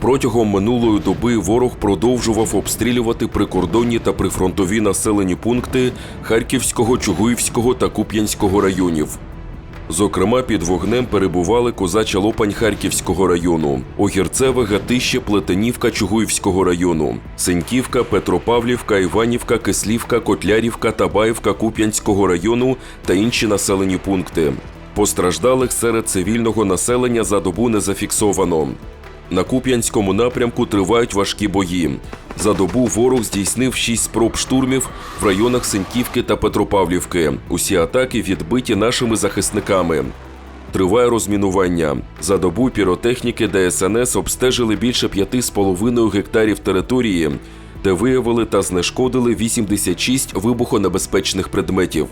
Протягом минулої доби ворог продовжував обстрілювати прикордонні та прифронтові населені пункти Харківського, Чугуївського та Куп'янського районів. Зокрема, під вогнем перебували Козача Лопань Харківського району, Огірцеве, Гатище, Плетенівка Чугуївського району, Сеньківка, Петропавлівка, Іванівка, Кислівка, Котлярівка, Табаївка Куп'янського району та інші населені пункти. Постраждалих серед цивільного населення за добу не зафіксовано. На Куп'янському напрямку тривають важкі бої. За добу ворог здійснив шість спроб штурмів в районах Сеньківки та Петропавлівки. Усі атаки відбиті нашими захисниками. Триває розмінування. За добу піротехніки ДСНС обстежили більше 5,5 гектарів території, де виявили та знешкодили 86 вибухонебезпечних предметів.